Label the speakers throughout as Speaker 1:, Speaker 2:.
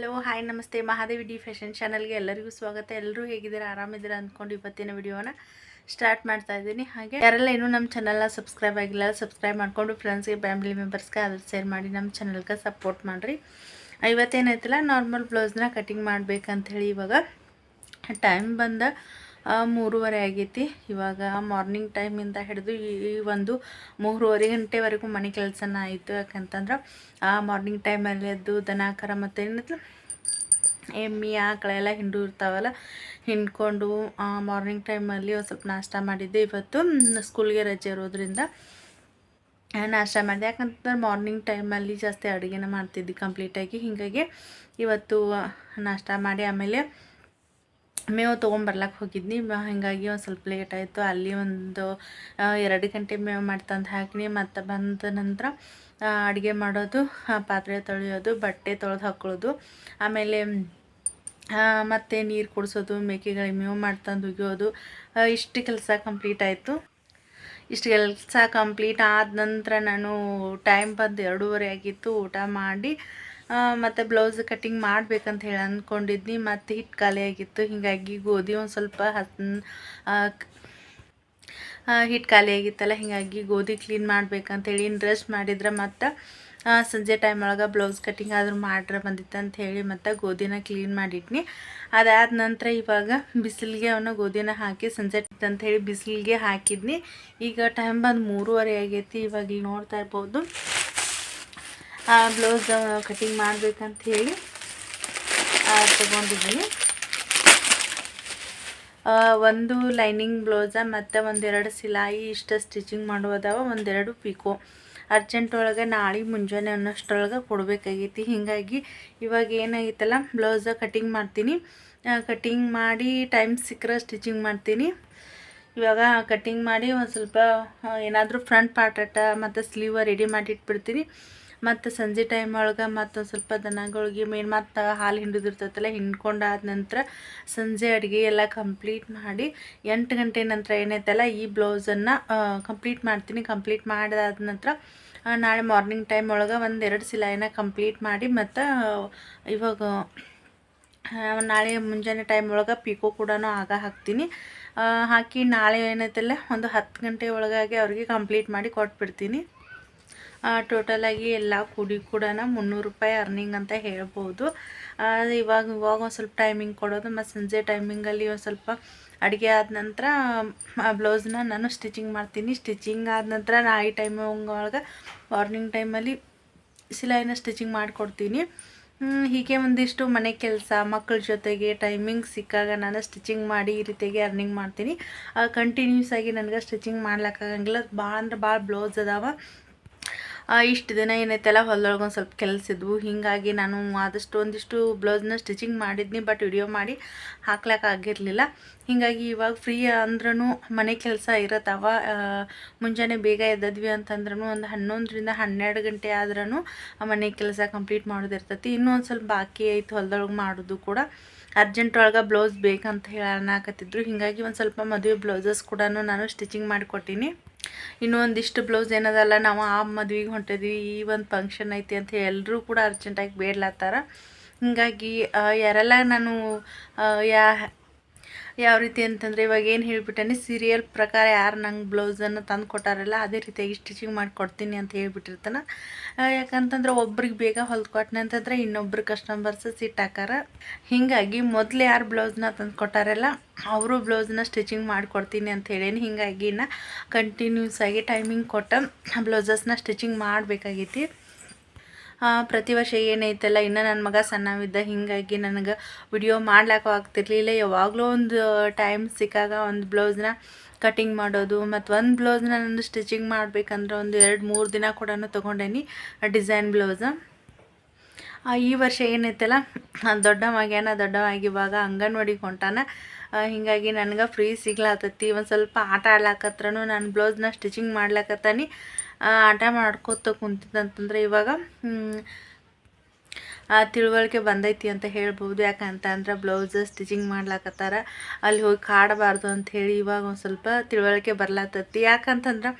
Speaker 1: Hello hi ನಮಸ್ತೆ. Mahadevi D fashion ಚಾನಲ್ಗೆ ಎಲ್ಲರಿಗೂ ಸ್ವಾಗತ. ಎಲ್ಲರೂ ಹೇಗಿದ್ದೀರಾ? ಆರಾಮಿದ್ದೀರಾ ಅಂದ್ಕೊಂಡು ಇವತ್ತಿನ ವಿಡಿಯೋನ ಸ್ಟಾರ್ಟ್ ಮಾಡ್ತಾ ಇದ್ದೀನಿ. ಹಾಗೆ ಯಾರೆಲ್ಲ ಇನ್ನೂ ನಮ್ಮ ಚಾನಲ್ನ ಸಬ್ಸ್ಕ್ರೈಬ್ ಆಗಿಲ್ಲ ಸಬ್ಸ್ಕ್ರೈಬ್ ಮಾಡಿಕೊಂಡು ಫ್ರೆಂಡ್ಸ್ಗೆ ಫ್ಯಾಮಿಲಿ ಮೆಂಬರ್ಸ್ಗೆ ಅದ್ರ ಶೇರ್ ಮಾಡಿ ನಮ್ಮ ಚಾನಲ್ಗೆ ಸಪೋರ್ಟ್ ಮಾಡಿರಿ. ಇವತ್ತೇನಾಯ್ತಲ್ಲ ನಾರ್ಮಲ್ ಬ್ಲೌಸ್ನ ಕಟಿಂಗ್ ಮಾಡಬೇಕಂಥೇಳಿ ಇವಾಗ ಟೈಮ್ ಬಂದ ಮೂರುವರೆ ಆಗೈತಿ. ಇವಾಗ ಮಾರ್ನಿಂಗ್ ಟೈಮಿಂದ ಹಿಡಿದು ಈ ಒಂದು ಮೂರುವರೆ ಗಂಟೆವರೆಗೂ ಮನೆ ಕೆಲಸನ ಆಯಿತು. ಯಾಕಂತಂದ್ರೆ ಆ ಮಾರ್ನಿಂಗ್ ಟೈಮಲ್ಲಿ ಎದ್ದು ದನ ಕರ ಮತ್ತು ಏನಿತ್ತು ಎಮ್ಮೆ ಆಕಳೆಲ್ಲ ಹಿಂಡು ಇರ್ತಾವಲ್ಲ, ಹಿಂಡ್ಕೊಂಡು ಆ ಮಾರ್ನಿಂಗ್ ಟೈಮಲ್ಲಿ ಒಂದು ಸ್ವಲ್ಪ ನಾಷ್ಟ ಮಾಡಿದ್ದೆ. ಇವತ್ತು ಸ್ಕೂಲ್ಗೆ ರಜೆ ಇರೋದ್ರಿಂದ ನಾಷ್ಟ ಮಾಡಿದೆ. ಯಾಕಂತಂದ್ರೆ ಮಾರ್ನಿಂಗ್ ಟೈಮಲ್ಲಿ ಜಾಸ್ತಿ ಅಡುಗೆನ ಮಾಡ್ತಿದ್ದೆ ಕಂಪ್ಲೀಟಾಗಿ ಹೀಗಾಗಿ ಇವತ್ತು ನಾಷ್ಟ ಮಾಡಿ ಆಮೇಲೆ ಮೇವು ತೊಗೊಂಬರ್ಲಕ್ಕೆ ಹೋಗಿದ್ನಿ. ಮೇವು ಹಾಗಾಗಿ ಒಂದು ಸ್ವಲ್ಪ ಲೇಟ್ ಆಯಿತು. ಅಲ್ಲಿ ಒಂದು ಎರಡು ಗಂಟೆ ಮೇವು ಮಾಡ್ತಂದು ಹಾಕಿನಿ. ಮತ್ತು ಬಂದ ನಂತರ ಅಡುಗೆ ಮಾಡೋದು ಪಾತ್ರೆ ತೊಳೆಯೋದು, ಬಟ್ಟೆ ತೊಳೆದು ಹಾಕೊಳ್ಳೋದು. ಆಮೇಲೆ ಮತ್ತು ನೀರು ಕುಡಿಸೋದು, ಮೇಕೆಗಳಿಗೆ ಮೇವು ಮಾಡ್ತಂದು ಉಗಿಯೋದು. ಇಷ್ಟು ಕೆಲಸ ಕಂಪ್ಲೀಟ್ ಆಯಿತು. ಇಷ್ಟು ಕೆಲಸ ಕಂಪ್ಲೀಟ್ ಆದ ನಂತರ ನಾನು ಟೈಮ್ ಬಂದು ಎರಡೂವರೆ ಆಗಿತ್ತು. ಊಟ ಮಾಡಿ ಮತ್ತು ಬ್ಲೌಸ್ ಕಟ್ಟಿಂಗ್ ಮಾಡ್ಬೇಕಂತ ಹೇಳಿ ಅಂದ್ಕೊಂಡಿದ್ನಿ ಮತ್ತು ಹಿಟ್ಟು ಖಾಲಿ ಆಗಿತ್ತು. ಹೀಗಾಗಿ ಗೋಧಿ ಒಂದು ಸ್ವಲ್ಪ ಹತ್ ಹಿಟ್ಟು ಖಾಲಿ ಆಗಿತ್ತಲ್ಲ, ಹೀಗಾಗಿ ಗೋಧಿ ಕ್ಲೀನ್ ಮಾಡ್ಬೇಕಂತೇಳಿ ರೆಸ್ಟ್ ಮಾಡಿದ್ರೆ ಮತ್ತು ಸಂಜೆ ಟೈಮ್ ಒಳಗೆ ಬ್ಲೌಸ್ ಕಟ್ಟಿಂಗ್ ಆದರೂ ಮಾಡ್ರೆ ಬಂದಿತ್ತು ಅಂತ ಹೇಳಿ ಮತ್ತು ಗೋಧಿನ ಕ್ಲೀನ್ ಮಾಡಿಟ್ನಿ. ಅದಾದ ನಂತರ ಇವಾಗ ಬಿಸಿಲಿಗೆ ಅವನ ಗೋಧಿನ ಹಾಕಿ ಸಂಜೆ ಅಂತ ಹೇಳಿ ಬಿಸಿಲಿಗೆ ಹಾಕಿದ್ನಿ. ಈಗ ಟೈಮ್ ಬಂದು ಮೂರುವರೆ ಆಗೈತಿ. ಇವಾಗ ಇಲ್ಲಿ ನೋಡ್ತಾ ಇರ್ಬೋದು. ಬ್ಲೌಸ್ ಕಟಿಂಗ್ ಮಾಡಬೇಕಂತ ಹೇಳಿ ತೊಗೊಂಡಿದ್ದೀನಿ. ಆ, ಒಂದು ಲೈನಿಂಗ್ ಬ್ಲೌಸ ಮತ್ತು ಒಂದೆರಡು ಸಿಲಾಯಿ ಇಷ್ಟ ಸ್ಟಿಚಿಂಗ್ ಮಾಡುವುದವ ಒಂದೆರಡು ಪಿಕೋ. ಅರ್ಜೆಂಟ್ ಒಳಗೆ ನಾಳೆ ಮುಂಜಾನೆ ಅನ್ನೋಷ್ಟರೊಳಗೆ ಕೊಡಬೇಕಾಗೈತಿ. ಹೀಗಾಗಿ ಇವಾಗ ಏನಾಗಿತ್ತಲ್ಲ ಬ್ಲೌಸ ಕಟಿಂಗ್ ಮಾಡ್ತೀನಿ. ಕಟಿಂಗ್ ಮಾಡಿ ಟೈಮ್ ಸಿಕ್ಕರೆ ಸ್ಟಿಚಿಂಗ್ ಮಾಡ್ತೀನಿ. ಇವಾಗ ಕಟ್ಟಿಂಗ್ ಮಾಡಿ ಒಂದು ಸ್ವಲ್ಪ ಏನಾದರೂ ಫ್ರಂಟ್ ಪಾರ್ಟ್ ಅಟ್ಟ ಮತ್ತು ಸ್ಲೀವ ರೆಡಿ ಮಾಡಿ ಇಟ್ಬಿಡ್ತೀನಿ ಮತ್ತು ಸಂಜೆ ಟೈಮ್ ಒಳಗೆ ಮತ್ತೊಂದು ಸ್ವಲ್ಪ ದನಗಳಿಗೆ ಮೇನ್ ಮತ್ತು ಹಾಲು ಹಿಂಡಿದಿರ್ತೈತಲ್ಲ ಹಿಂಡ್ಕೊಂಡಾದ ನಂತರ ಸಂಜೆ ಅಡುಗೆ ಎಲ್ಲ ಕಂಪ್ಲೀಟ್ ಮಾಡಿ ಎಂಟು ಗಂಟೆ ನಂತರ ಏನೈತಲ್ಲ, ಈ ಬ್ಲೌಸನ್ನು ಕಂಪ್ಲೀಟ್ ಮಾಡ್ತೀನಿ. ಕಂಪ್ಲೀಟ್ ಮಾಡಿದಾದ ನಂತರ ನಾಳೆ ಮಾರ್ನಿಂಗ್ ಟೈಮ್ ಒಳಗೆ ಒಂದೆರಡು ಸಿಲಾಯಿನ ಕಂಪ್ಲೀಟ್ ಮಾಡಿ ಮತ್ತು, ಇವಾಗ ನಾಳೆ ಮುಂಜಾನೆ ಟೈಮ್ ಒಳಗೆ ಪಿಕೋ ಕೂಡ ಆಗ ಹಾಕ್ತೀನಿ. ಹಾಕಿ ನಾಳೆ ಏನೈತಲ್ಲ, ಒಂದು ಹತ್ತು ಗಂಟೆ ಒಳಗಾಗಿ ಅವ್ರಿಗೆ ಕಂಪ್ಲೀಟ್ ಮಾಡಿ ಕೊಟ್ಬಿಡ್ತೀನಿ. ಟೋಟಲಾಗಿ ಎಲ್ಲ ಕೂಡಿ ಕೂಡ ಮುನ್ನೂರು ರೂಪಾಯಿ ಅರ್ನಿಂಗ್ ಅಂತ ಹೇಳ್ಬೋದು. ಆ, ಇವಾಗ ಇವಾಗ ಒಂದು ಸ್ವಲ್ಪ ಟೈಮಿಂಗ್ ಕೊಡೋದು ಮತ್ತು ಸಂಜೆ ಟೈಮಿಂಗಲ್ಲಿ ಒಂದು ಸ್ವಲ್ಪ ಅಡುಗೆ ಆದ ನಂತರ ಬ್ಲೌಸ್ನ ನಾನು ಸ್ಟಿಚಿಂಗ್ ಮಾಡ್ತೀನಿ. ಸ್ಟಿಚಿಂಗ್ ಆದ ನಂತರ ನಾ ಈ ಟೈಮಿಂಗ್ ಒಳಗೆ ಮಾರ್ನಿಂಗ್ ಟೈಮಲ್ಲಿ ಸಿಲಾಯಿನ ಸ್ಟಿಚಿಂಗ್ ಮಾಡಿಕೊಡ್ತೀನಿ. ಹೀಗೆ ಒಂದಿಷ್ಟು ಮನೆ ಕೆಲಸ ಮಕ್ಕಳ ಜೊತೆಗೆ ಟೈಮಿಂಗ್ ಸಿಕ್ಕಾಗ ನಾನು ಸ್ಟಿಚಿಂಗ್ ಮಾಡಿ ಈ ರೀತಿಯಾಗಿ ಅರ್ನಿಂಗ್ ಮಾಡ್ತೀನಿ. ಕಂಟಿನ್ಯೂಸ್ ಆಗಿ ನನಗೆ ಸ್ಟಿಚಿಂಗ್ ಮಾಡ್ಲಿಕ್ಕಾಗಂಗಿಲ್ಲ. ಭಾಳ ಅಂದ್ರೆ ಭಾಳ ಬ್ಲೌಸ್ ಅದಾವ. ಆ, ಇಷ್ಟು ದಿನ ಏನೈತೆಲ್ಲ ಹೊಲದೊಳಗೆ ಒಂದು ಸ್ವಲ್ಪ ಕೆಲಸ ಇದ್ವು. ಹೀಗಾಗಿ ನಾನು ಆದಷ್ಟು ಒಂದಿಷ್ಟು ಬ್ಲೌಸ್ನ ಸ್ಟಿಚಿಂಗ್ ಮಾಡಿದ್ನಿ, ಬಟ್ ವಿಡಿಯೋ ಮಾಡಿ ಹಾಕ್ಲಕ್ಕೆ ಆಗಿರಲಿಲ್ಲ. ಹೀಗಾಗಿ ಇವಾಗ ಫ್ರೀ ಅಂದ್ರೂ ಮನೆ ಕೆಲಸ ಇರತ್ತವ ಮುಂಜಾನೆ ಬೇಗ ಎದ್ದದ್ವಿ ಅಂತಂದ್ರೂ ಒಂದು ಹನ್ನೊಂದರಿಂದ ಹನ್ನೆರಡು ಗಂಟೆ ಆದ್ರೂ ಮನೆ ಕೆಲಸ ಕಂಪ್ಲೀಟ್ ಮಾಡೋದಿರ್ತೈತಿ. ಇನ್ನೂ ಒಂದು ಸ್ವಲ್ಪ ಬಾಕಿ ಐತೆ ಹೊಲದೊಳಗೆ ಮಾಡೋದು ಕೂಡ. ಅರ್ಜೆಂಟ್ ಒಳಗೆ ಬ್ಲೌಸ್ ಬೇಕಂತ ಹೇಳಕತ್ತಿದ್ರು ಹೀಗಾಗಿ ಒಂದು ಸ್ವಲ್ಪ ಮದುವೆ ಬ್ಲೌಸಸ್ ಕೂಡ ನಾನು ಸ್ಟಿಚಿಂಗ್ ಮಾಡಿಕೊಟ್ಟಿನಿ. ಇನ್ನೂ ಒಂದಿಷ್ಟು ಬ್ಲೌಸ್ ಏನದಲ್ಲ, ನಾವು ಆ ಮದ್ವೆಗೆ ಹೊಂಟಿದ್ವಿ, ಈ ಒಂದು ಫಂಕ್ಷನ್ ಐತಿ ಅಂತ ಎಲ್ಲರೂ ಕೂಡ ಅರ್ಜೆಂಟಾಗಿ ಬೇಡ್ಲತ್ತಾರ. ಹೀಗಾಗಿ ಯಾರೆಲ್ಲ ನಾನು ಯಾ ಯಾವ ರೀತಿ ಅಂತಂದರೆ ಇವಾಗ ಏನು ಹೇಳಿಬಿಟ್ಟೇನೆ ಸೀರಿಯಲ್ ಪ್ರಕಾರ ಯಾರು ನಂಗೆ ಬ್ಲೌಸನ್ನು ತಂದು ಕೊಟ್ಟಾರಲ್ಲ, ಅದೇ ರೀತಿಯಾಗಿ ಸ್ಟಿಚಿಂಗ್ ಮಾಡಿ ಕೊಡ್ತೀನಿ ಅಂತ ಹೇಳ್ಬಿಟ್ಟಿರ್ತಾನೆ. ಯಾಕಂತಂದ್ರೆ ಒಬ್ರಿಗೆ ಬೇಗ ಹೊಲ್ಕೊಟ್ನೆ ಅಂತಂದ್ರೆ ಇನ್ನೊಬ್ರು ಕಸ್ಟಮರ್ಸ್ ಸಿಟ್ಟು ಹಾಕಾರ ಹೀಗಾಗಿ ಮೊದಲು ಯಾರು ಬ್ಲೌಸ್ನ ತಂದು ಕೊಟ್ಟಾರಲ್ಲ, ಅವರು ಬ್ಲೌಸ್ನ ಸ್ಟಿಚಿಂಗ್ ಮಾಡಿಕೊಡ್ತೀನಿ ಅಂತ ಹೇಳೇನು. ಹೀಗಾಗಿ ನಾ ಕಂಟಿನ್ಯೂಸ್ ಆಗಿ ಟೈಮಿಂಗ್ ಕೊಟ್ಟ ಬ್ಲೌಸಸ್ನ ಸ್ಟಿಚಿಂಗ್ ಮಾಡಬೇಕಾಗೈತಿ. ಪ್ರತಿ ವರ್ಷ ಏನೈತಲ್ಲ ಇನ್ನು ನನ್ನ ಮಗ ಸಣ್ಣವಿದ್ದ ಹೀಗಾಗಿ ನನಗೆ ವಿಡಿಯೋ ಮಾಡ್ಲಿಕ್ಕೂ ಆಗ್ತಿರ್ಲಿಲ್ಲ. ಯಾವಾಗಲೂ ಒಂದು ಟೈಮ್ ಸಿಕ್ಕಾಗ ಒಂದು ಬ್ಲೌಸ್ನ ಕಟಿಂಗ್ ಮಾಡೋದು ಮತ್ತು ಒಂದು ಬ್ಲೌಸ್ನ ನಾನು ಸ್ಟಿಚಿಂಗ್ ಮಾಡಬೇಕಂದ್ರೆ ಒಂದು ಎರಡು ಮೂರು ದಿನ ಕೂಡ ತೊಗೊಂಡೇನಿ ಡಿಸೈನ್ ಬ್ಲೌಸ್ ಈ ವರ್ಷ ಏನೈತಲ್ಲ ದೊಡ್ಡ ಮಗ್ಯಾನ ದೊಡ್ಡವಾಗಿ ಇವಾಗ ಅಂಗನವಾಡಿಗೆ ಹೊಂಟಾನ. ಆ, ಹೀಗಾಗಿ ನನಗೆ ಫ್ರೀ ಸಿಗ್ಲಾತತಿ. ಒಂದು ಸ್ವಲ್ಪ ಆಟ ಆಡ್ಲಾಕತ್ರನು ನಾನು ಬ್ಲೌಸ್ನ ಸ್ಟಿಚಿಂಗ್ ಮಾಡ್ಲಾಕತ್ತಾನಿ. ಆಟ ಮಾಡ್ಕೋತ ಕುಂತಿದ್ದಂತಂದ್ರೆ ಇವಾಗ ತಿಳುವಳಿಕೆ ಬಂದೈತಿ ಅಂತ ಹೇಳ್ಬೋದು. ಯಾಕಂತಂದ್ರೆ ಬ್ಲೌಸ್ ಸ್ಟಿಚಿಂಗ್ ಮಾಡ್ಲಾಕತ್ತಾರ. ಅಲ್ಲಿ ಹೋಗಿ ಕಾಡಬಾರ್ದು ಅಂತ ಹೇಳಿ ಇವಾಗ ಒಂದು ಸ್ವಲ್ಪ ತಿಳುವಳಿಕೆ ಬರ್ಲಾತತಿ. ಯಾಕಂತಂದ್ರೆ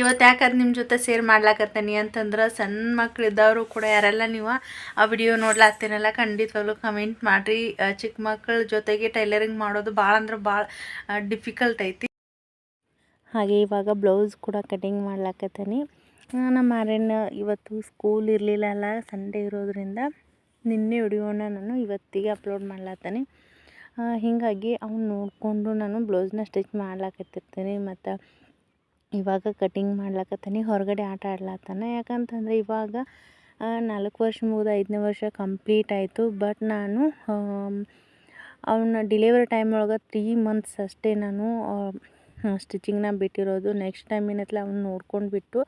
Speaker 1: ಇವತ್ತು ಯಾಕಂದ್ರೆ ನಿಮ್ಮ ಜೊತೆ ಸೇರ್ ಮಾಡ್ಲಾಕತ್ತೀನಿ ಅಂತಂದ್ರೆ ಸಣ್ಣ ಮಕ್ಳು ಇದ್ದವರು ಕೂಡ ಯಾರೆಲ್ಲ ನೀವು ಆ ವಿಡಿಯೋ ನೋಡ್ಲಾತ್ತೀರಲ್ಲ, ಖಂಡಿತವಾಗ್ಲೂ ಕಮೆಂಟ್ ಮಾಡಿರಿ. ಚಿಕ್ಕ ಮಕ್ಕಳ ಜೊತೆಗೆ ಟೈಲರಿಂಗ್ ಮಾಡೋದು ಭಾಳ ಅಂದ್ರೆ ಭಾಳ ಡಿಫಿಕಲ್ಟ್ ಐತಿ. ಹಾಗೆ ಇವಾಗ ಬ್ಲೌಸ್ ಕೂಡ ಕಟಿಂಗ್ ಮಾಡ್ಲಾಕತ್ತೀನಿ. ನಮ್ಮ ಮಾರಣ್ಣ ಇವತ್ತು ಸ್ಕೂಲ್ ಇರಲಿಲ್ಲ ಅಲ್ಲ ಸಂಡೇ ಇರೋದ್ರಿಂದ ನಿನ್ನೆ ವಿಡಿಯೋನ ನಾನು ಇವತ್ತಿಗೆ ಅಪ್ಲೋಡ್ ಮಾಡ್ಲಾತ್ತಾನೆ ಹೀಗಾಗಿ ಅವ್ನು ನೋಡಿಕೊಂಡು ನಾನು ಬ್ಲೌಸ್ನ ಸ್ಟಿಚ್ ಮಾಡ್ಲಾಕತ್ತಿರ್ತೀನಿ ಮತ್ತು ಇವಾಗ ಕಟಿಂಗ್ ಮಾಡ್ಲಾಕತ್ತೀನಿ, ಹೊರಗಡೆ ಆಟ ಆಡ್ಲಾತ್ತಾನೆ ಯಾಕಂತಂದರೆ ಇವಾಗ ನಾಲ್ಕು ವರ್ಷ ಮುಗಿದು ಐದನೇ ವರ್ಷ ಕಂಪ್ಲೀಟ್ ಆಯಿತು ಬಟ್ ನಾನು ಅವನ ಡಿಲಿವರಿ ಟೈಮ್ ಒಳಗೆ ತ್ರೀ ಮಂತ್ಸ್ ಅಷ್ಟೇ ನಾನು ಸ್ಟಿಚಿಂಗ್ನ ಬಿಟ್ಟಿರೋದು. ನೆಕ್ಸ್ಟ್ ಟೈಮ್ ಏನೈತಲ್ಲ, ಅವ್ನು ನೋಡ್ಕೊಂಡು ಬಿಟ್ಟು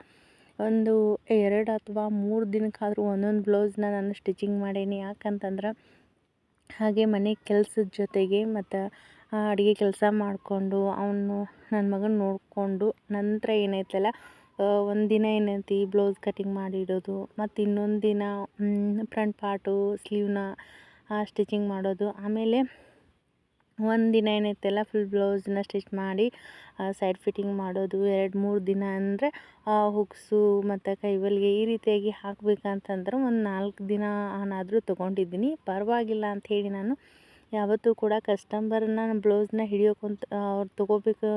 Speaker 1: ಒಂದು ಎರಡು ಅಥವಾ ಮೂರು ದಿನಕ್ಕಾದರೂ ಒಂದೊಂದು ಬ್ಲೌಸ್ನ ನಾನು ಸ್ಟಿಚಿಂಗ್ ಮಾಡೀನಿ. ಯಾಕಂತಂದ್ರೆ ಹಾಗೆ ಮನೆ ಕೆಲ್ಸದ ಜೊತೆಗೆ ಮತ್ತು ಅಡುಗೆ ಕೆಲಸ ಮಾಡಿಕೊಂಡು ಅವನು ನನ್ನ ಮಗನ ನೋಡಿಕೊಂಡು ನಂತರ ಏನೈತಲ್ಲ ಒಂದು ದಿನ ಏನೈತಿ ಬ್ಲೌಸ್ ಕಟಿಂಗ್ ಮಾಡಿಡೋದು, ಮತ್ತು ಇನ್ನೊಂದು ದಿನ ಫ್ರಂಟ್ ಪಾರ್ಟು ಸ್ಲೀವ್ನ ಸ್ಟಿಚಿಂಗ್ ಮಾಡೋದು. ಆಮೇಲೆ ಒಂದು ದಿನ ಏನೈತಲ್ಲ ಫುಲ್ ಬ್ಲೌಸನ್ನ ಸ್ಟಿಚ್ ಮಾಡಿ ಸೈಡ್ ಫಿಟ್ಟಿಂಗ್ ಮಾಡೋದು, ಎರಡು ಮೂರು ದಿನ ಅಂದರೆ ಹುಕ್ಸು ಮತ್ತು ಕೈವಲ್ಗೆ ಈ ರೀತಿಯಾಗಿ ಹಾಕಬೇಕಂತಂದ್ರೆ ಒಂದು ನಾಲ್ಕು ದಿನ ಆನಾದರೂ ತೊಗೊಂಡಿದ್ದೀನಿ. ಪರವಾಗಿಲ್ಲ ಅಂಥೇಳಿ ನಾನು. ಯಾವತ್ತೂ ಕೂಡ ಕಸ್ಟಮರ್ನ ಬ್ಲೌಸ್ನ ಹಿಡಿಯೋಕ್ಕಂತ ಅವ್ರು ತೊಗೋಬೇಕು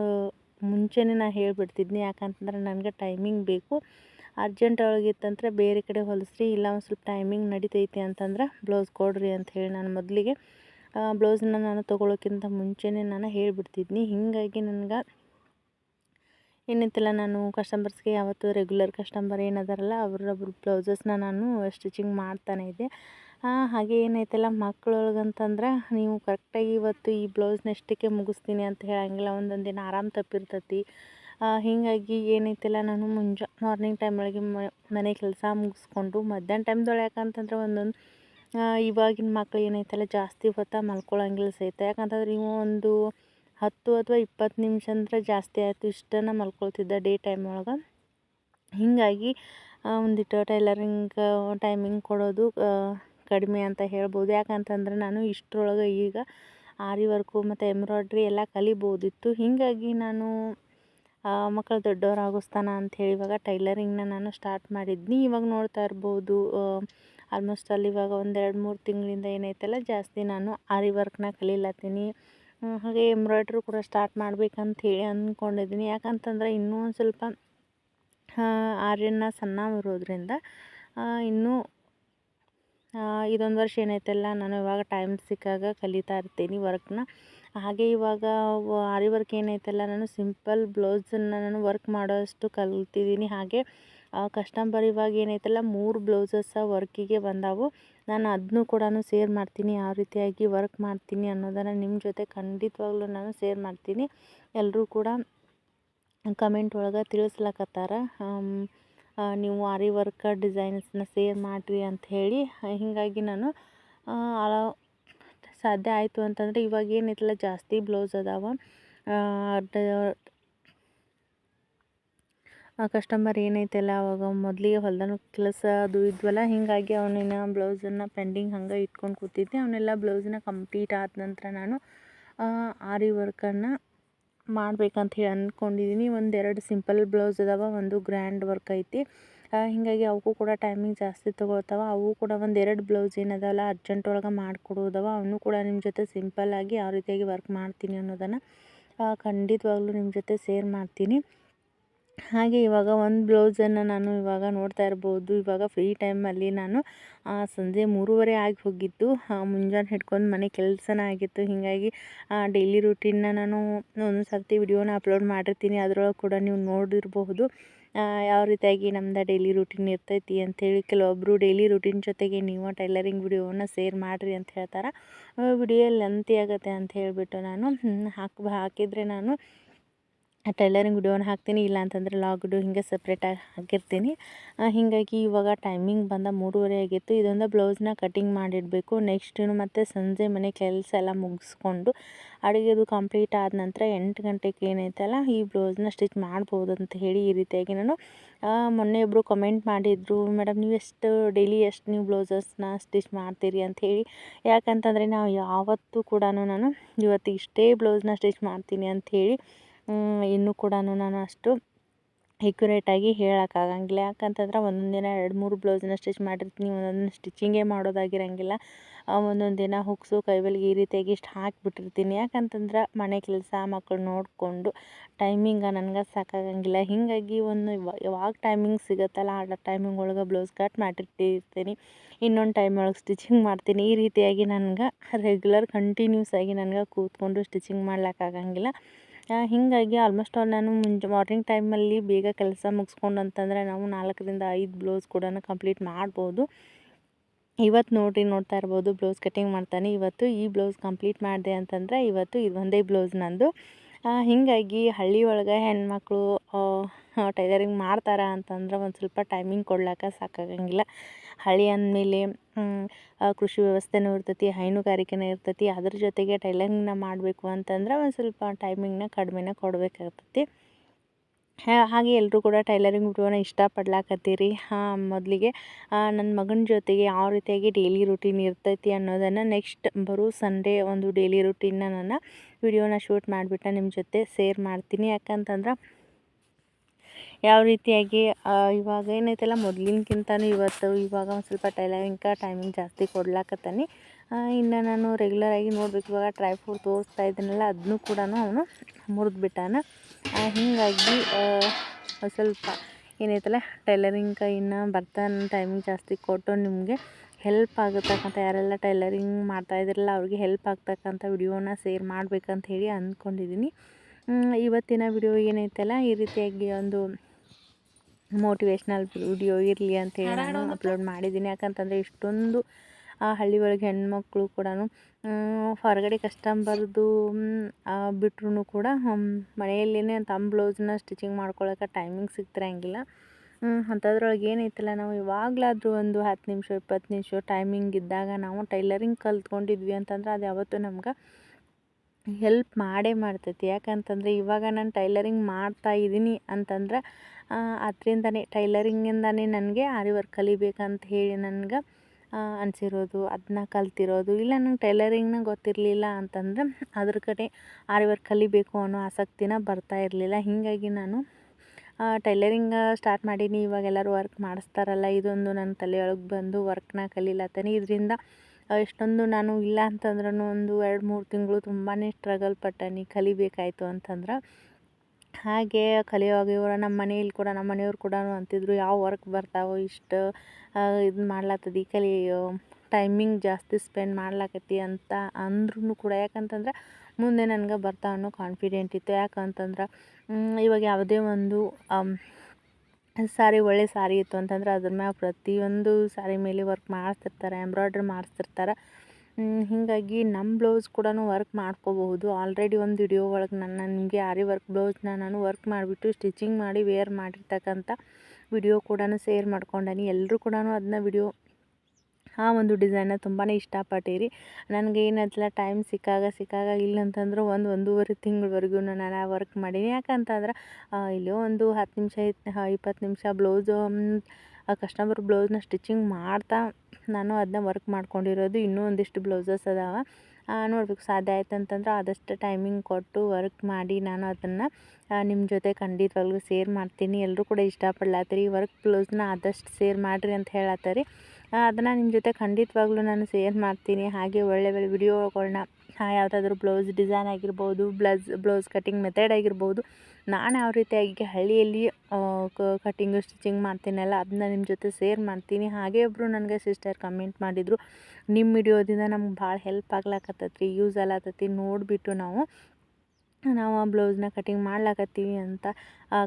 Speaker 1: ಮುಂಚೆನೇ ನಾನು ಹೇಳಿಬಿಡ್ತಿದ್ನಿ. ಯಾಕಂತಂದ್ರೆ ನನಗೆ ಟೈಮಿಂಗ್ ಬೇಕು. ಅರ್ಜೆಂಟ್ ಒಳಗಿತ್ತಂದ್ರೆ ಬೇರೆ ಕಡೆ ಹೊಲಿಸ್ರಿ, ಇಲ್ಲ ಒಂದು ಸ್ವಲ್ಪ ಟೈಮಿಂಗ್ ನಡಿತೈತಿ ಅಂತಂದ್ರೆ ಬ್ಲೌಸ್ ಕೊಡಿರಿ ಅಂಥೇಳಿ ನಾನು ಮೊದಲಿಗೆ. ಬ್ಲೌಸ್ನ ನಾನು ತೊಗೊಳೋಕ್ಕಿಂತ ಮುಂಚೆನೇ ನಾನು ಹೇಳಿಬಿಡ್ತಿದ್ನಿ. ಹೀಗಾಗಿ ನನಗೆ ಏನೈತಲ್ಲ ನಾನು ಕಸ್ಟಮರ್ಸ್ಗೆ ಯಾವತ್ತು ರೆಗ್ಯುಲರ್ ಕಸ್ಟಮರ್ ಏನದಾರಲ್ಲ ಅವ್ರೊಬ್ರು ಬ್ಲೌಸಸ್ನ ನಾನು ಸ್ಟಿಚಿಂಗ್ ಮಾಡ್ತಾನೆ ಇದ್ದೆ. ಹಾಗೆ ಏನೈತಲ್ಲ ಮಕ್ಕಳೊಳಗಂತಂದ್ರೆ ನೀವು ಕರೆಕ್ಟಾಗಿ ಇವತ್ತು ಈ ಬ್ಲೌಸ್ನ ಎಷ್ಟಕ್ಕೆ ಮುಗಿಸ್ತೀನಿ ಅಂತ ಹೇಳಂಗಿಲ್ಲ ಒಂದೊಂದು ದಿನ ಆರಾಮ್ ತಪ್ಪಿರ್ತೈತಿ. ಹೀಗಾಗಿ ಏನೈತಲ್ಲ ನಾನು ಮುಂಜಾ ಮಾರ್ನಿಂಗ್ ಟೈಮ್ ಒಳಗೆ ಮನೆ ಕೆಲಸ ಮುಗಿಸ್ಕೊಂಡು ಮಧ್ಯಾಹ್ನ ಟೈಮ್ದೊಳಗೆ ಯಾಕಂತಂದ್ರೆ ಒಂದೊಂದು ಇವಾಗಿನ ಮಕ್ಳು ಏನೈತಲ್ಲ, ಜಾಸ್ತಿ ಹೊತ್ತು ಮಲ್ಕೊಳ್ಳೋಂಗಿಲ್ಲ ಸಹಿತ. ಯಾಕಂತಂದ್ರೆ ಇವು ಒಂದು ಹತ್ತು ಅಥವಾ ಇಪ್ಪತ್ತು ನಿಮಿಷ ಅಂದ್ರೆ ಜಾಸ್ತಿ ಆಯಿತು ಇಷ್ಟನ್ನು ಮಲ್ಕೊಳ್ತಿದ್ದ ಡೇ ಟೈಮ್ ಒಳಗೆ. ಹೀಗಾಗಿ ಒಂದಿಟ್ಟು ಟೈಲರಿಂಗ್ ಟೈಮಿಂಗ್ ಕೊಡೋದು ಕಡಿಮೆ ಅಂತ ಹೇಳ್ಬೋದು. ಯಾಕಂತಂದ್ರೆ ನಾನು ಇಷ್ಟರೊಳಗೆ ಈಗ ಆರಿ ವರ್ಕು ಮತ್ತು ಎಂಬ್ರಾಯ್ಡ್ರಿ ಎಲ್ಲ ಕಲಿಬೋದಿತ್ತು. ಹೀಗಾಗಿ ನಾನು ಮಕ್ಕಳು ದೊಡ್ಡವರಾಗಿಸ್ತಾನ ಅಂಥೇಳಿ ಇವಾಗ ಟೈಲರಿಂಗ್ನ ನಾನು ಸ್ಟಾರ್ಟ್ ಮಾಡಿದ್ನಿ. ಇವಾಗ ನೋಡ್ತಾ ಇರ್ಬೋದು ಆಲ್ಮೋಸ್ಟ್ ಅಲ್ಲಿ ಇವಾಗ ಒಂದೆರಡು ಮೂರು ತಿಂಗಳಿಂದ ಏನೈತಲ್ಲ, ಜಾಸ್ತಿ ನಾನು ಆರಿ ವರ್ಕ್ನ ಕಲೀಲತ್ತೀನಿ. ಹಾಗೆ ಎಂಬ್ರಾಯ್ಡ್ರಿ ಕೂಡ ಸ್ಟಾರ್ಟ್ ಮಾಡ್ಬೇಕಂತ ಹೇಳಿ ಅಂದ್ಕೊಂಡಿದ್ದೀನಿ ಯಾಕಂತಂದ್ರೆ ಇನ್ನೂ ಒಂದು ಸ್ವಲ್ಪ ಆರ್ಯನ ಸಣ್ಣವಿರೋದ್ರಿಂದ ಇನ್ನೂ ಇದೊಂದು ವರ್ಷ ಏನೈತಲ್ಲ, ನಾನು ಇವಾಗ ಟೈಮ್ ಸಿಕ್ಕಾಗ ಕಲಿತಾ ಇರ್ತೀನಿ ವರ್ಕ್ನ ಹಾಗೆ ಇವಾಗ ಆರಿ ವರ್ಕ್ ಏನೈತಲ್ಲ, ನಾನು ಸಿಂಪಲ್ ಬ್ಲೌಸನ್ನು ನಾನು ವರ್ಕ್ ಮಾಡೋಷ್ಟು ಕಲ್ತಿದ್ದೀನಿ. ಹಾಗೆ ಕಸ್ಟಮರ್ ಇವಾಗ ಏನೈತಲ್ಲ, ಮೂರು ಬ್ಲೌಸಸ್ ವರ್ಕಿಗೆ ಬಂದಾವು. ನಾನು ಅದನ್ನೂ ಕೂಡ ಸೇರ್ ಮಾಡ್ತೀನಿ, ಯಾವ ರೀತಿಯಾಗಿ ವರ್ಕ್ ಮಾಡ್ತೀನಿ ಅನ್ನೋದನ್ನು ನಿಮ್ಮ ಜೊತೆ ಖಂಡಿತವಾಗ್ಲೂ ನಾನು ಸೇರ್ ಮಾಡ್ತೀನಿ. ಎಲ್ಲರೂ ಕೂಡ ಕಮೆಂಟ್ ಒಳಗೆ ತಿಳಿಸ್ಲಕತ್ತಾರ. ನೀವು ಆರಿ ವರ್ಕ್ ಡಿಸೈನ್ಸ್ನ ಸೇರ್ ಮಾಡಿರಿ ಅಂತ ಹೇಳಿ. ಹೀಗಾಗಿ ನಾನು ಸಾಧ್ಯ ಆಯಿತು ಅಂತಂದರೆ ಇವಾಗ ಏನೈತಲ್ಲ ಜಾಸ್ತಿ ಬ್ಲೌಸ್ ಅದಾವ. ಕಸ್ಟಮರ್ ಏನೈತಲ್ಲ, ಅವಾಗ ಮೊದಲಿಗೆ ಹೊಲ್ದನ ಕೆಲಸ ಅದು ಇದ್ವಲ್ಲ, ಹೀಗಾಗಿ ಅವನಿನ ಬ್ಲೌಸನ್ನು ಪೆಂಡಿಂಗ್ ಹಂಗೆ ಇಟ್ಕೊಂಡು ಕೂತಿದ್ದೆ. ಅವನ್ನೆಲ್ಲ ಬ್ಲೌಸನ್ನ ಕಂಪ್ಲೀಟ್ ಆದ ನಂತರ ನಾನು ಆರಿ ವರ್ಕನ್ನು ಮಾಡಬೇಕಂತ ಹೇಳಿ ಅಂದ್ಕೊಂಡಿದ್ದೀನಿ ಒಂದೆರಡು ಸಿಂಪಲ್ ಬ್ಲೌಸ್ ಅದಾವ, ಒಂದು ಗ್ರ್ಯಾಂಡ್ ವರ್ಕ್ ಐತಿ. ಹೀಗಾಗಿ ಅವಕ್ಕೂ ಕೂಡ ಟೈಮಿಂಗ್ ಜಾಸ್ತಿ ತೊಗೊಳ್ತಾವೆ. ಅವು ಕೂಡ ಒಂದೆರಡು ಬ್ಲೌಸ್ ಏನದಲ್ಲ ಅರ್ಜೆಂಟ್ ಒಳಗೆ ಮಾಡಿಕೊಡೋದವ. ಅವನ್ನೂ ಕೂಡ ನಿಮ್ಮ ಜೊತೆ ಸಿಂಪಲ್ಲಾಗಿ ಯಾವ ರೀತಿಯಾಗಿ ವರ್ಕ್ ಮಾಡ್ತೀನಿ ಅನ್ನೋದನ್ನು ಖಂಡಿತವಾಗ್ಲೂ ನಿಮ್ಮ ಜೊತೆ ಸೇರ್ ಮಾಡ್ತೀನಿ. ಹಾಗೆ ಇವಾಗ ಒಂದು ಬ್ಲೌಸನ್ನು ನಾನು ಇವಾಗ ನೋಡ್ತಾ ಇರ್ಬೋದು. ಇವಾಗ ಫ್ರೀ ಟೈಮಲ್ಲಿ ನಾನು ಸಂಜೆ ಮೂರುವರೆ ಆಗಿ ಹೋಗಿದ್ದು. ಮುಂಜಾನೆ ಹಿಡ್ಕೊಂಡು ಮನೆ ಕೆಲಸನ ಆಗಿತ್ತು. ಹೀಗಾಗಿ ಡೈಲಿ ರೂಟೀನ್ನ ನಾನು ಒಂದೊಂದು ಸರ್ತಿ ವಿಡಿಯೋನ ಅಪ್ಲೋಡ್ ಮಾಡಿರ್ತೀನಿ. ಅದರೊಳಗೆ ಕೂಡ ನೀವು ನೋಡಿರಬಹುದು. ಯಾವ ರೀತಿಯಾಗಿ ನಮ್ದು ಡೈಲಿ ರೂಟೀನ್ ಇರ್ತೈತಿ ಅಂತೇಳಿ ಕೆಲವೊಬ್ಬರು ಡೈಲಿ ರೂಟೀನ್ ಜೊತೆಗೆ ನೀವು ಟೈಲರಿಂಗ್ ವಿಡಿಯೋವನ್ನು ಸೇರ್ ಮಾಡಿರಿ ಅಂತ ಹೇಳ್ತಾರೆ. ವಿಡಿಯೋ ಲೆಂತಿ ಆಗುತ್ತೆ ಅಂತ ಹೇಳಿಬಿಟ್ಟು ನಾನು ಹಾಕಿ, ಹಾಕಿದರೆ ನಾನು ಟೈಲರಿಂಗ್ ವಿಡಿಯೋನ ಹಾಕ್ತೀನಿ, ಇಲ್ಲ ಅಂತಂದರೆ ಲಾಗ್ಡು ಹಿಂಗೆ ಸಪ್ರೇಟಾಗಿ ಹಾಕಿರ್ತೀನಿ. ಹೀಗಾಗಿ ಇವಾಗ ಟೈಮಿಂಗ್ ಬಂದ ಮೂರುವರೆ ಆಗಿತ್ತು. ಇದೊಂದು ಬ್ಲೌಸ್ನ ಕಟಿಂಗ್ ಮಾಡಿಡಬೇಕು. ನೆಕ್ಸ್ಟ್ ಮತ್ತು ಸಂಜೆ ಮನೆ ಕೆಲಸ ಎಲ್ಲ ಮುಗಿಸ್ಕೊಂಡು ಅಡುಗೆದು ಕಂಪ್ಲೀಟ್ ಆದ ನಂತರ ಎಂಟು ಗಂಟೆಗೆ ಏನೈತಲ್ಲ, ಈ ಬ್ಲೌಸ್ನ ಸ್ಟಿಚ್ ಮಾಡ್ಬೋದು ಅಂತ ಹೇಳಿ ಈ ರೀತಿಯಾಗಿ ನಾನು ಮೊನ್ನೆ ಒಬ್ಬರು ಕಮೆಂಟ್ ಮಾಡಿದರು, ಮೇಡಮ್, ನೀವು ಎಷ್ಟು ಡೈಲಿ ಎಷ್ಟು ನೀವು ಬ್ಲೌಸಸ್ನ ಸ್ಟಿಚ್ ಮಾಡ್ತೀರಿ? ಹೇಳಿ. ಯಾಕಂತಂದರೆ ನಾವು ಯಾವತ್ತೂ ಕೂಡ ನಾನು, ಇವತ್ತು ಇಷ್ಟೇ ಬ್ಲೌಸ್ನ ಸ್ಟಿಚ್ ಮಾಡ್ತೀನಿ ಅಂಥೇಳಿ ಇನ್ನೂ ಕೂಡ ನಾನು ಅಷ್ಟು ಎಕ್ಯುರೇಟಾಗಿ ಹೇಳೋಕ್ಕಾಗಂಗಿಲ್ಲ ಯಾಕಂತಂದ್ರೆ ಒಂದೊಂದು ದಿನ ಎರಡು ಮೂರು ಬ್ಲೌಸನ್ನ ಸ್ಟಿಚ್ ಮಾಡಿರ್ತೀನಿ, ಒಂದೊಂದು ಸ್ಟಿಚಿಂಗೇ ಮಾಡೋದಾಗಿರಂಗಿಲ್ಲ. ಒಂದೊಂದು ದಿನ ಹುಕ್ಸು ಕೈವಲ್ಗೆ ಈ ರೀತಿಯಾಗಿ ಇಷ್ಟು ಹಾಕಿಬಿಟ್ಟಿರ್ತೀನಿ. ಯಾಕಂತಂದ್ರೆ ಮನೆ ಕೆಲಸ ಮಕ್ಕಳು ನೋಡಿಕೊಂಡು ಟೈಮಿಂಗ ನನಗೆ ಸಾಕಾಗಂಗಿಲ್ಲ. ಹೀಗಾಗಿ ಒಂದು ಯಾವಾಗ ಟೈಮಿಂಗ್ ಸಿಗುತ್ತಲ್ಲ, ಆ ಟೈಮಿಂಗ್ ಒಳಗೆ ಬ್ಲೌಸ್ ಕಟ್ ಮಾಡಿರ್ತಿರ್ತೀನಿ ಇನ್ನೊಂದು ಟೈಮ್ ಒಳಗೆ ಸ್ಟಿಚಿಂಗ್ ಮಾಡ್ತೀನಿ. ಈ ರೀತಿಯಾಗಿ ನನ್ಗೆ ರೆಗ್ಯುಲರ್ ಕಂಟಿನ್ಯೂಸ್ ಆಗಿ ನನಗೆ ಕೂತ್ಕೊಂಡು ಸ್ಟಿಚಿಂಗ್ ಮಾಡ್ಲಿಕ್ಕಾಗಂಗಿಲ್ಲ ಹೀಗಾಗಿ ಆಲ್ಮೋಸ್ಟ್ ಆಲ್ ನಾನು ಮುಂಜ ಮಾರ್ನಿಂಗ್ ಟೈಮಲ್ಲಿ ಬೇಗ ಕೆಲಸ ಮುಗಿಸ್ಕೊಂಡು ಅಂತಂದರೆ ನಾವು ನಾಲ್ಕರಿಂದ ಐದು ಬ್ಲೌಸ್ ಕೂಡ ಕಂಪ್ಲೀಟ್ ಮಾಡ್ಬೋದು. ಇವತ್ತು ನೋಡಿರಿ, ನೋಡ್ತಾ ಇರ್ಬೋದು ಬ್ಲೌಸ್ ಕಟ್ಟಿಂಗ್ ಮಾಡ್ತಾನೆ. ಇವತ್ತು ಈ ಬ್ಲೌಸ್ ಕಂಪ್ಲೀಟ್ ಮಾಡಿದೆ ಅಂತಂದರೆ ಇವತ್ತು ಇದು ಒಂದೇ ಬ್ಲೌಸ್ ನಂದು. ಹೀಗಾಗಿ ಹಳ್ಳಿ ಒಳಗೆ ಹೆಣ್ಮಕ್ಳು ಟೈಲರಿಂಗ್ ಮಾಡ್ತಾರೆ ಅಂತಂದ್ರೆ ಒಂದು ಸ್ವಲ್ಪ ಟೈಮಿಂಗ್ ಕೊಡ್ಲಿಕ್ಕೆ ಸಾಕಾಗಂಗಿಲ್ಲ. ಹಳ್ಳಿ ಅಂದಮೇಲೆ ಕೃಷಿ ವ್ಯವಸ್ಥೆನೂ ಇರ್ತೈತಿ, ಹೈನುಗಾರಿಕೆನೂ ಇರ್ತೈತಿ, ಅದ್ರ ಜೊತೆಗೆ ಟೈಲರಿಂಗ್ನ ಮಾಡಬೇಕು ಅಂತಂದ್ರೆ ಒಂದು ಸ್ವಲ್ಪ ಟೈಮಿಂಗ್ನ ಕಡಿಮೆನೇ ಕೊಡಬೇಕಾಗ್ತೈತಿ ಹಾಗೆ ಎಲ್ಲರೂ ಕೂಡ ಟೈಲರಿಂಗ್ ವಿಡಿಯೋನ ಇಷ್ಟಪಡ್ಲಾಕತ್ತೀರಿ. ಹಾಂ, ಮೊದಲಿಗೆ ನನ್ನ ಮಗನ ಜೊತೆಗೆ ಯಾವ ರೀತಿಯಾಗಿ ಡೈಲಿ ರುಟೀನ್ ಇರ್ತೈತಿ ಅನ್ನೋದನ್ನು ನೆಕ್ಸ್ಟ್ ಬರೋ ಸಂಡೇ ಒಂದು ಡೈಲಿ ರುಟೀನ್ನ ನಾನು ವಿಡಿಯೋನ ಶೂಟ್ ಮಾಡಿಬಿಟ್ಟು ನಿಮ್ಮ ಜೊತೆ ಸೇರ್ ಮಾಡ್ತೀನಿ. ಯಾಕಂತಂದ್ರೆ ಯಾವ ರೀತಿಯಾಗಿ ಇವಾಗ ಏನೈತಲ್ಲ, ಮೊದಲಿನ್ಕಿಂತನೂ ಇವತ್ತು ಇವಾಗ ಒಂದು ಸ್ವಲ್ಪ ಟೈಲರಿಂಗ್ಗೆ ಟೈಮಿಂಗ್ ಜಾಸ್ತಿ ಕೊಡ್ಲಾಕತ್ತಾನೆ. ಇನ್ನು ನಾನು ರೆಗ್ಯುಲರಾಗಿ ನೋಡ್ಬೇಕು. ಇವಾಗ ಟ್ರೈ ಫ್ರೂಟ್ ತೋರಿಸ್ತಾ ಇದ್ದೀನಲ್ಲ ಅದನ್ನೂ ಕೂಡ ಅವನು ಮುರಿದು ಬಿಟ್ಟಾನ ಹೀಗಾಗಿ ಸ್ವಲ್ಪ ಏನೈತಲ್ಲ, ಟೈಲರಿಂಗ್ ಇನ್ನು ಬರ್ತಾನ ಟೈಮಿಂಗ್ ಜಾಸ್ತಿ ಕೊಟ್ಟು ನಿಮಗೆ ಹೆಲ್ಪ್ ಆಗತಕ್ಕಂಥ ಯಾರೆಲ್ಲ ಟೈಲರಿಂಗ್ ಮಾಡ್ತಾ ಮಾಡ್ತಾಯಿದ್ರಲ್ಲ ಅವ್ರಿಗೆ ಹೆಲ್ಪ್ ಆಗ್ತಕ್ಕಂಥ ವಿಡಿಯೋನ ಶೇರ್ ಮಾಡಬೇಕಂತ ಹೇಳಿ ಅಂದ್ಕೊಂಡಿದ್ದೀನಿ ಇವತ್ತಿನ ವಿಡಿಯೋ ಏನೈತಲ್ಲ, ಈ ರೀತಿಯಾಗಿ ಒಂದು ಮೋಟಿವೇಶ್ನಲ್ ವಿಡಿಯೋ ಇರಲಿ ಅಂತ ಹೇಳಿ ನಾನು ಅಪ್ಲೋಡ್ ಮಾಡಿದ್ದೀನಿ ಯಾಕಂತಂದರೆ ಇಷ್ಟೊಂದು ಆ ಹಳ್ಳಿ ಒಳಗೆ ಹೆಣ್ಮಕ್ಳು ಕೂಡ ಹೊರಗಡೆ ಕಸ್ಟಮರ್ದು ಬಿಟ್ರೂ ಕೂಡ ಮನೆಯಲ್ಲೇ ತಮ್ಮ ಬ್ಲೌಸ್ನ ಸ್ಟಿಚಿಂಗ್ ಮಾಡ್ಕೊಳಕ್ಕೆ ಟೈಮಿಂಗ್ ಸಿಗ್ತಿರಂಗಿಲ್ಲ ಅಂಥದ್ರೊಳಗೆ ಏನೈತಲ್ಲ ನಾವು ಇವಾಗಲಾದ್ರೂ ಒಂದು ಹತ್ತು ನಿಮಿಷ ಇಪ್ಪತ್ತು ನಿಮಿಷ ಟೈಮಿಂಗ್ ಇದ್ದಾಗ ನಾವು ಟೈಲರಿಂಗ್ ಕಲ್ತ್ಕೊಂಡಿದ್ವಿ ಅಂತಂದ್ರೆ ಅದು ಯಾವತ್ತೂ ನಮ್ಗೆ ಹೆಲ್ಪ್ ಮಾಡೇ ಮಾಡ್ತೈತಿ. ಯಾಕಂತಂದರೆ ಇವಾಗ ನಾನು ಟೈಲರಿಂಗ್ ಮಾಡ್ತಾ ಇದ್ದೀನಿ ಅಂತಂದ್ರೆ ಅದರಿಂದನೇ ಟೈಲರಿಂಗಿಂದನೇ ನನಗೆ ಆರಿ ವರ್ಕ್ ಕಲಿಬೇಕಂತ ಹೇಳಿ ನನ್ಗೆ ಅನಿಸಿರೋದು ಅದನ್ನ ಕಲ್ತಿರೋದು. ಇಲ್ಲ ನಂಗೆ ಟೈಲರಿಂಗ್ನ ಗೊತ್ತಿರಲಿಲ್ಲ ಅಂತಂದ್ರೆ ಅದ್ರ ಕಡೆ ಆರಿ ವರ್ಕ್ ಕಲಿಬೇಕು ಅನ್ನೋ ಆಸಕ್ತಿನ ಬರ್ತಾ ಇರಲಿಲ್ಲ. ಹೀಗಾಗಿ ನಾನು ಟೈಲರಿಂಗ್ ಸ್ಟಾರ್ಟ್ ಮಾಡೀನಿ. ಇವಾಗ ಎಲ್ಲರೂ ವರ್ಕ್ ಮಾಡಿಸ್ತಾರಲ್ಲ, ಇದೊಂದು ನನ್ನ ತಲೆಯೊಳಗೆ ಬಂದು ವರ್ಕ್ನ ಕಲಿಲತ್ತೇನೆ. ಇದರಿಂದ ಎಷ್ಟೊಂದು ನಾನು ಇಲ್ಲ ಅಂತಂದ್ರೂ ಒಂದು ಎರಡು ಮೂರು ತಿಂಗಳು ತುಂಬಾ ಸ್ಟ್ರಗಲ್ ಪಟ್ಟನಿ ಕಲಿಬೇಕಾಯಿತು ಅಂತಂದ್ರೆ. ಹಾಗೆ ಕಲಿಯುವಾಗ ಇವರು ನಮ್ಮ ಮನೆಯಲ್ಲಿ ಕೂಡ, ನಮ್ಮ ಮನೆಯವ್ರು ಕೂಡ ಅಂತಿದ್ರು, ಯಾವ ವರ್ಕ್ ಬರ್ತಾವೆ ಇಷ್ಟು ಇದು ಮಾಡ್ಲತ್ತದಿ ಕಲಿ ಟೈಮಿಂಗ್ ಜಾಸ್ತಿ ಸ್ಪೆಂಡ್ ಮಾಡ್ಲಾಕತ್ತಿ ಅಂತ ಅಂದ್ರೂ ಕೂಡ. ಯಾಕಂತಂದ್ರೆ ಮುಂದೆ ನನಗೆ ಬರ್ತಾವೆ ಅನ್ನೋ ಕಾನ್ಫಿಡೆಂಟ್ ಇತ್ತು. ಯಾಕಂತಂದ್ರೆ ಇವಾಗ ಯಾವುದೇ ಒಂದು ಸಾರಿ, ಒಳ್ಳೆ ಸಾರಿ ಇತ್ತು ಅಂತಂದ್ರೆ ಅದ್ರ ಮ್ಯಾಗ ಪ್ರತಿಯೊಂದು ಸಾರಿ ಮೇಲೆ ವರ್ಕ್ ಮಾಡಿಸ್ತಿರ್ತಾರೆ ಎಂಬ್ರಾಯ್ಡ್ರಿ ಮಾಡಿಸ್ತಿರ್ತಾರೆ ಹೀಗಾಗಿ ನಮ್ಮ ಬ್ಲೌಸ್ ಕೂಡ ವರ್ಕ್ ಮಾಡ್ಕೋಬಹುದು. ಆಲ್ರೆಡಿ ಒಂದು ವಿಡಿಯೋ ಒಳಗೆ ನಾನು ನಿಮಗೆ ಆರಿ ವರ್ಕ್ ಬ್ಲೌಸ್ನ ನಾನು ವರ್ಕ್ ಮಾಡಿಬಿಟ್ಟು ಸ್ಟಿಚಿಂಗ್ ಮಾಡಿ ವೇರ್ ಮಾಡಿರ್ತಕ್ಕಂಥ ವಿಡಿಯೋ ಕೂಡ ಶೇರ್ ಮಾಡ್ಕೊಂಡೇನಿ. ಎಲ್ಲರೂ ಕೂಡ ಅದನ್ನ ವಿಡಿಯೋ ಆ ಒಂದು ಡಿಸೈನ ತುಂಬಾ ಇಷ್ಟಪಟ್ಟಿರಿ. ನನಗೆ ಏನಂತಲ್ಲ ಟೈಮ್ ಸಿಕ್ಕಾಗ ಸಿಕ್ಕಾಗ ಇಲ್ಲಂತಂದ್ರೆ ಒಂದು ಒಂದೂವರೆ ತಿಂಗಳವರೆಗೂ ನಾನು ಆ ವರ್ಕ್ ಮಾಡೀನಿ. ಯಾಕಂತಂದ್ರೆ ಇಲ್ಲೋ ಒಂದು ಹತ್ತು ನಿಮಿಷ ಇಪ್ಪತ್ತು ನಿಮಿಷ ಬ್ಲೌಸು ಕಸ್ಟಮರ್ ಬ್ಲೌಸ್ನ ಸ್ಟಿಚಿಂಗ್ ಮಾಡ್ತಾ ನಾನು ಅದನ್ನ ವರ್ಕ್ ಮಾಡ್ಕೊಂಡಿರೋದು. ಇನ್ನೂ ಒಂದಿಷ್ಟು ಬ್ಲೌಸಸ್ ಅದಾವ. ನೋಡಬೇಕು ಸಾಧ್ಯ ಆಯ್ತು ಅಂತಂದ್ರೆ ಆದಷ್ಟು ಟೈಮಿಂಗ್ ಕೊಟ್ಟು ವರ್ಕ್ ಮಾಡಿ ನಾನು ಅದನ್ನು ನಿಮ್ಮ ಜೊತೆ ಖಂಡಿತವಾಗ್ಲೂ ಸೇರ್ ಮಾಡ್ತೀನಿ. ಎಲ್ಲರೂ ಕೂಡ ಇಷ್ಟಪಡ್ಲಾತ್ತೀರಿ. ವರ್ಕ್ ಬ್ಲೌಸ್ನ ಆದಷ್ಟು ಸೇರ್ ಮಾಡಿರಿ ಅಂತ ಹೇಳತ್ತಾರೆ. ಅದನ್ನು ನಿಮ್ಮ ಜೊತೆ ಖಂಡಿತವಾಗ್ಲೂ ನಾನು ಶೇರ್ ಮಾಡ್ತೀನಿ. ಹಾಗೆ ಒಳ್ಳೆ ಒಳ್ಳೆ ವಿಡಿಯೋಗಳನ್ನ ಯಾವುದಾದ್ರೂ ಬ್ಲೌಸ್ ಡಿಸೈನ್ ಆಗಿರ್ಬೋದು ಬ್ಲೌಸ್ ಬ್ಲೌಸ್ ಕಟ್ಟಿಂಗ್ ಮೆಥಡ್ ಆಗಿರ್ಬೋದು, ನಾನು ಯಾವ ರೀತಿಯಾಗಿ ಹಳ್ಳಿಯಲ್ಲಿ ಕಟ್ಟಿಂಗು ಸ್ಟಿಚಿಂಗ್ ಮಾಡ್ತೀನಲ್ಲ ಅದನ್ನ ನಿಮ್ಮ ಜೊತೆ ಶೇರ್ ಮಾಡ್ತೀನಿ. ಹಾಗೆ ಒಬ್ಬರು ನನಗೆ ಸಿಸ್ಟರ್ ಕಮೆಂಟ್ ಮಾಡಿದರು ನಿಮ್ಮ ವಿಡಿಯೋದಿಂದ ನಮ್ಗೆ ಭಾಳ ಹೆಲ್ಪ್ ಆಗ್ಲಾಕತ್ತೈತಿ ಯೂಸ್ ಅಲ್ಲಾತತಿ ನೋಡಿಬಿಟ್ಟು ನಾವು ನಾವು ಆ ಬ್ಲೌಸ್ನ ಕಟಿಂಗ್ ಮಾಡ್ಲಾಕತ್ತೀವಿ ಅಂತ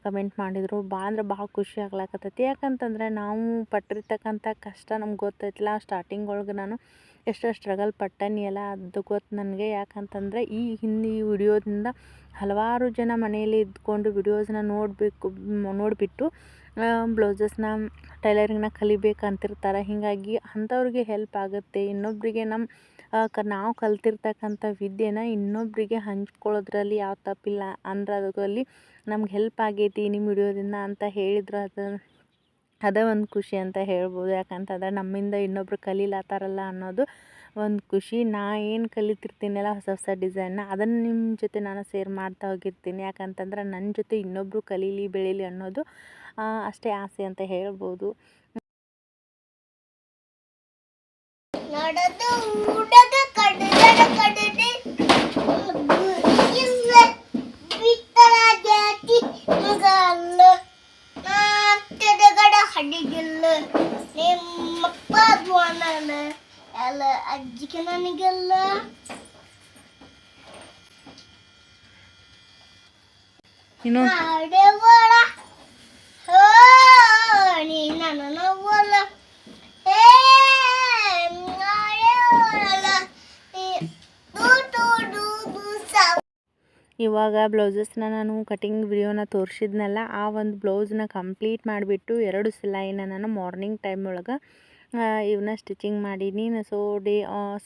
Speaker 1: ಕಮೆಂಟ್ ಮಾಡಿದರು. ಭಾಳ ಅಂದ್ರೆ ಭಾಳ ಖುಷಿ ಆಗ್ಲಾಕತ್ತೈತಿ. ಯಾಕಂತಂದ್ರೆ ನಾವು ಪಟ್ಟಿರ್ತಕ್ಕಂಥ ಕಷ್ಟ ನಮ್ಗೆ ಗೊತ್ತೈತಿಲ್ಲ. ಸ್ಟಾರ್ಟಿಂಗ್ ಒಳಗೆ ನಾನು ಎಷ್ಟು ಸ್ಟ್ರಗಲ್ ಪಟ್ಟನಿ ಅಲ್ಲ. ಅದು ಗೊತ್ತು ನನಗೆ. ಯಾಕಂತಂದರೆ ಈ ಹಿಂದೆ ವಿಡಿಯೋದಿಂದ ಹಲವಾರು ಜನ ಮನೆಯಲ್ಲಿ ಇದ್ಕೊಂಡು ವಿಡಿಯೋಸ್ನ ನೋಡಬೇಕು, ನೋಡಿಬಿಟ್ಟು ಬ್ಲೌಸಸ್ನ ಟೈಲರಿಂಗ್ನ ಕಲಿಬೇಕಂತಿರ್ತಾರೆ. ಹೀಗಾಗಿ ಅಂಥವ್ರಿಗೆ ಹೆಲ್ಪ್ ಆಗುತ್ತೆ. ಇನ್ನೊಬ್ಬರಿಗೆ ನಮ್ಮ ಕ ನಾವು ಕಲ್ತಿರ್ತಕ್ಕಂಥ ವಿದ್ಯೆನ ಇನ್ನೊಬ್ಬರಿಗೆ ಹಂಚ್ಕೊಳ್ಳೋದ್ರಲ್ಲಿ ಯಾವ ತಪ್ಪಿಲ್ಲ. ಅಂದ್ರೆ ಅದರಲ್ಲಿ ನಮ್ಗೆ ಹೆಲ್ಪ್ ಆಗೈತಿ ನಿಮ್ಮ ವಿಡಿಯೋದಿಂದ ಅಂತ ಹೇಳಿದ್ರು ಅದು, ಅದೇ ಒಂದು ಖುಷಿ ಅಂತ ಹೇಳ್ಬೋದು. ಯಾಕಂತಂದ್ರೆ ನಮ್ಮಿಂದ ಇನ್ನೊಬ್ರು ಕಲೀಲಾತಾರಲ್ಲ ಅನ್ನೋದು ಒಂದು ಖುಷಿ. ನಾ ಏನು ಕಲಿತಿರ್ತೀನಲ್ಲ ಹೊಸ ಹೊಸ ಡಿಸೈನ್ನ ಅದನ್ನು ನಿಮ್ಮ ಜೊತೆ ನಾನು ಸೇರ್ ಮಾಡ್ತಾ ಹೋಗಿರ್ತೀನಿ. ಯಾಕಂತಂದ್ರೆ ನನ್ನ ಜೊತೆ ಇನ್ನೊಬ್ಬರು ಕಲೀಲಿ ಬೆಳೀಲಿ ಅನ್ನೋದು ಅಷ್ಟೇ ಆಸೆ ಅಂತ ಹೇಳ್ಬೋದು.
Speaker 2: ನಡೆದು ಊಟದ ಕಡದ ಕಡದೆ ಇಲ್ಲ ಬಿತ್ತರ ಜಾತಿ ಮಗಲ್ಲ ನಾಟದ ಗಡ ಹಡಿಗಿಲ್ಲ ನಿಮ್ಮಪ್ಪ ದ್ವಾನಲ್ಲ ಎಲ್ಲ ಅಜ್ಜಿಗೆ ನನಗೆಲ್ಲ
Speaker 1: ಇನ್ನು ಇವಾಗ ಬ್ಲೌಸಸ್ನ ನಾನು ಕಟಿಂಗ್ ವಿಡಿಯೋನ ತೋರಿಸಿದ್ನಲ್ಲ, ಆ ಒಂದು ಬ್ಲೌಸ್ನ ಕಂಪ್ಲೀಟ್ ಮಾಡಿಬಿಟ್ಟು ಎರಡು ಸಿಲಾಯಿನ ನಾನು ಮಾರ್ನಿಂಗ್ ಟೈಮ್ ಒಳಗೆ ಇವನ್ನ ಸ್ಟಿಚಿಂಗ್ ಮಾಡೀನಿ. ಸೊ ಡೇ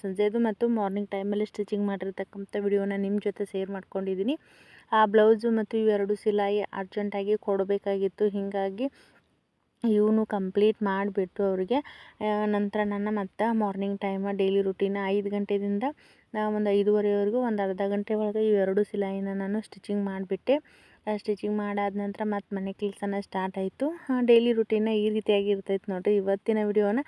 Speaker 1: ಸಂಜೆದು ಮತ್ತು ಮಾರ್ನಿಂಗ್ ಟೈಮಲ್ಲಿ ಸ್ಟಿಚಿಂಗ್ ಮಾಡಿರ್ತಕ್ಕಂಥ ವಿಡಿಯೋನ ನಿಮ್ಮ ಜೊತೆ ಶೇರ್ ಮಾಡ್ಕೊಂಡಿದ್ದೀನಿ ಆ ಬ್ಲೌಸು ಮತ್ತು ಇವೆರಡು ಸಿಲಾಯಿ ಅರ್ಜೆಂಟಾಗಿ ಕೊಡಬೇಕಾಗಿತ್ತು. ಹೀಗಾಗಿ ಇವನು ಕಂಪ್ಲೀಟ್ ಮಾಡಿಬಿಟ್ಟು ಅವರಿಗೆ. ನಂತರ ನನ್ನ ಮತ್ತೆ ಮಾರ್ನಿಂಗ್ ಟೈಮ ಡೈಲಿ ರುಟೀನ ಐದು ಗಂಟೆದಿಂದ ಒಂದು ಐದುವರೆವರೆಗೂ ಒಂದು ಅರ್ಧ ಗಂಟೆ ಒಳಗೆ ಇವೆರಡು ಸಿಲಾಯಿನ ನಾನು ಸ್ಟಿಚಿಂಗ್ ಮಾಡಿಬಿಟ್ಟೆ. ಸ್ಟಿಚಿಂಗ್ ಮಾಡಾದ ನಂತರ ಮತ್ತು ಮನೆ ಕೆಲಸನ ಸ್ಟಾರ್ಟ್ ಆಯಿತು. ಡೈಲಿ ರುಟೀನ ಈ ರೀತಿಯಾಗಿ ಇರ್ತೈತೆ ನೋಡಿರಿ. ಇವತ್ತಿನ ವಿಡಿಯೋನ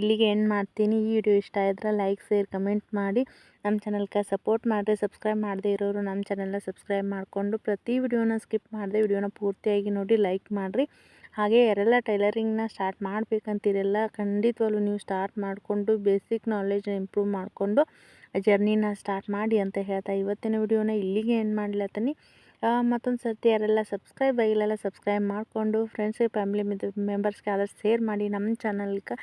Speaker 1: ಇಲ್ಲಿಗೆ ಎಂಡ್ ಮಾಡ್ತೀನಿ. ಈ ವಿಡಿಯೋ ಇಷ್ಟ ಆದ್ರೆ ಲೈಕ್ ಶೇರ್ ಕಮೆಂಟ್ ಮಾಡಿ. ನಮ್ಮ ಚಾನಲ್ಗೆ ಸಪೋರ್ಟ್ ಮಾಡಿರಿ ಸಬ್ಸ್ಕ್ರೈಬ್ ಮಾಡದೇ ಇರೋರು ನಮ್ಮ ಚಾನಲ್ನ ಸಬ್ಸ್ಕ್ರೈಬ್ ಮಾಡಿಕೊಂಡು ಪ್ರತಿ ವಿಡಿಯೋನ ಸ್ಕಿಪ್ ಮಾಡಿದೆ, ವಿಡಿಯೋನ ಪೂರ್ತಿಯಾಗಿ ನೋಡಿ ಲೈಕ್ ಮಾಡಿರಿ. ಹಾಗೆ ಯಾರೆಲ್ಲ ಟೈಲರಿಂಗ್ನ ಸ್ಟಾರ್ಟ್ ಮಾಡಬೇಕಂತಿರೆಲ್ಲ ಖಂಡಿತವಾಗ್ಲೂ ನೀವು ಸ್ಟಾರ್ಟ್ ಮಾಡಿಕೊಂಡು ಬೇಸಿಕ್ ನಾಲೆಜ್ನ ಇಂಪ್ರೂವ್ ಮಾಡಿಕೊಂಡು ಜರ್ನಿನ ಸ್ಟಾರ್ಟ್ ಮಾಡಿ ಅಂತ ಹೇಳ್ತಾ ಇವತ್ತಿನ ವಿಡಿಯೋನ ಇಲ್ಲಿಗೆ ಎಂಡ್ ಮಾಡ್ಲತ್ತೀನಿ. ಮತ್ತೊಂದು ಸರ್ತಿ ಯಾರೆಲ್ಲ ಸಬ್ಸ್ಕ್ರೈಬ್ ಆಗಿಲ್ಲ ಸಬ್ಸ್ಕ್ರೈಬ್ ಮಾಡಿಕೊಂಡು ಫ್ರೆಂಡ್ಸ್ ಫ್ಯಾಮಿಲಿ ಮೆಂಬರ್ಸ್ಗೆ ಆದಷ್ಟು ಶೇರ್ ಮಾಡಿ ನಮ್ಮ ಚಾನಲ್ಗೆ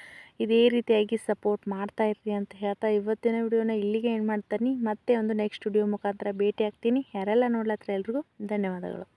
Speaker 1: ಇದೇ ರೀತಿಯಾಗಿ ಸಪೋರ್ಟ್ ಮಾಡ್ತಾ ಇರ್ರಿ ಅಂತ ಹೇಳ್ತಾ ಇವತ್ತಿನ ವಿಡಿಯೋನ ಇಲ್ಲಿಗೆ ಎಂಡ್ ಮಾಡ್ತೀನಿ. ಮತ್ತೆ ಒಂದು ನೆಕ್ಸ್ಟ್ ವಿಡಿಯೋ ಮುಖಾಂತರ ಭೇಟಿ ಆಗ್ತೀನಿ. ಯಾರೆಲ್ಲ ನೋಡ್ಲತ್ರ ಎಲ್ರಿಗೂ ಧನ್ಯವಾದಗಳು.